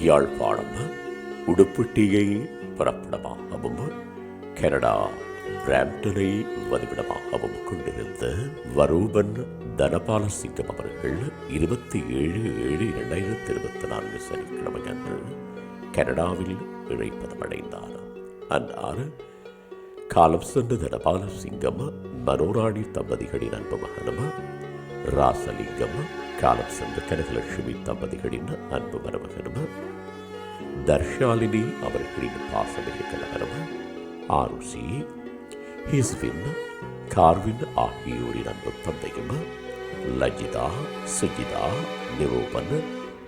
Yazhpanam உடுப்பிட்டியை புறப்படமாகவும் Canada பிராம்டனை வதிவிடமாகவும் கொண்டிருந்த வரூபன் தனபால சிங்கம் அவர்கள் இருபத்தி ஏழு ஏழு இரண்டாயிரத்தி இருபத்தி நான்கு சனிக்கிழமை அன்று கனடாவில் இழைப்பதமடைந்தார். அன்னார் காலம் சென்ற தனபால சிங்கம் மனோராணி தம்பதிகளின் அன்பு மகனும் ராசலிங்கம் காலம் சென்ற கனகலட்சுமி தம்பதிகளின் அன்பு மருமகனும் தர்ஷாலினி அவர்களின் பாசமிகு கணவனும் ஆருசி ஹிஸ்வின் கார்வின் ஆகியோரின் அன்பு தந்தையும். லஜிதா சுஜிதா நிரூபன்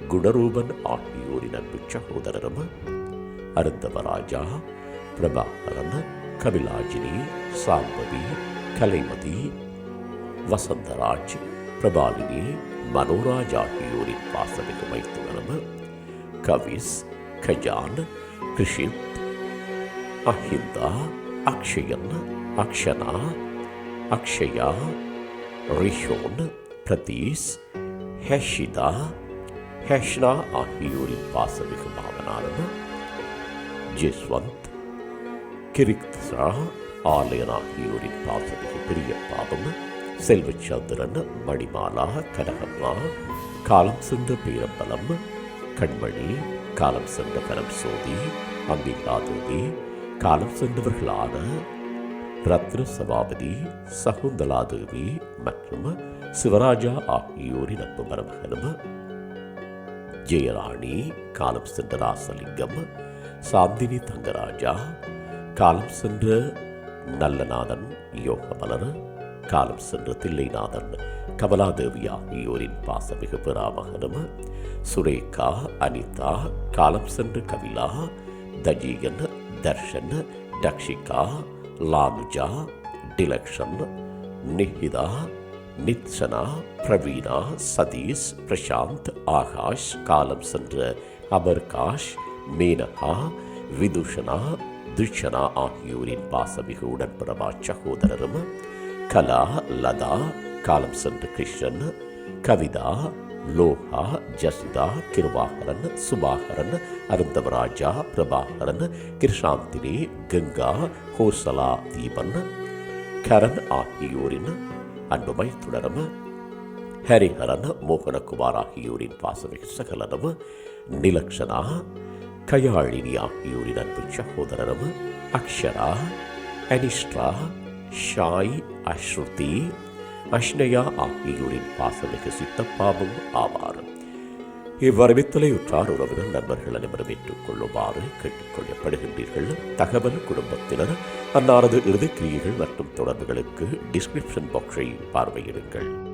குணரூபன் ஆகியோரின் அன்பு சகோதரரும். அருந்தவராஜா பிரபாகரன் கபிலாஜினி சாம்பவி கலைமதி வசந்தராஜ் பிரபாலினி மனோராஜ் ஆகியோரின் வாசலுக்கு வைத்து வருவர் கவிஸ் கஜான் கிருஷித் அஹிந்தா அக்ஷயன் அக்ஷனா அக்ஷயா ரிஷோன் பிரதீஷ் ஹெஷிதா ஹெஷ்னா ஆகியோரின் பாசமிகு மாமனாரும் ஜிஸ்வந்த் கிரிக்த்ரா ஆலயன் ஆகியோரின் பாசமிகு பிரியப்பாவும் பாவம் செல்வச்சந்திரன் மணிமாலா கனகம்மா காலம் சென்ற பேரம்பலம் கண்மணி காலம் சென்ற பரம் சோதி அம்பிகாதேவி காலம் சென்றவர்களான ரத்ன சபாபதி சகுந்தலாதேவி மற்றும் சிவராஜா ஆகியோரின் அன்பு மருமகனும் ஜெயராணி காலம் சென்ற ராசலிங்கம் சாந்தினி தங்கராஜா காலம் சென்ற நல்லநாதன் யோகமலர் காலம் சென்ற தில்லைநாதன் கமலாதேவி ஆகியோரின் பாசமிகு பெறாமகனும் சுரேகா அனிதா காலம் சென்ற கவிலா தஜீகன் தர்ஷன் டக்ஷிகா லானுஜா டிலக்ஷன் நிஹிதா நித்சனா பிரவீனா சதீஷ் பிரசாந்த் ஆகாஷ் காலம் சென்ற அமர்காஷ் மேனகா விதுஷனா துஷனா ஆகியோரின் பாசமிகு உடன்பிறவா சகோதரரும் கலா லதா காலம் சென்ற கிருஷ்ணன் கவிதா லோகா ஜசிதா கிருபாகரன் சுபாகரன் அருந்தவராஜா பிரபாகரன் கிருஷாந்தினி கங்கா ஹோசலா தீபன் கரண் ஆகியோரின் அன்புமை தொடரும் ஹரிஹரன் மோகனகுமார் ஆகியோரின் பாசமிகு சகலனும் நிலக்ஷனா கயாழினி ஆகியோரின் அன்பு சகோதரனும் அக்ஷரா அனிஷ்டா ஷாய் அஸ்ருதி அஷ்னயா ஆகியோரின் பாசமிகு சித்தப்பாவும் ஆவார் இவ்வரவித்தலை உறவுகள் நண்பர்கள் அனைவரும் ஏற்றுக்கொள்ளுமாறு கேட்டுக்கொள்ளப்படுகின்றீர்கள் தகவல் குடும்பத்தினர் அன்னாரது இறுதிக்கிரியைகள் மற்றும் தொடர்புகளுக்கு டிஸ்கிரிப்ஷன் பாக்ஸை பார்வையிடுங்கள்.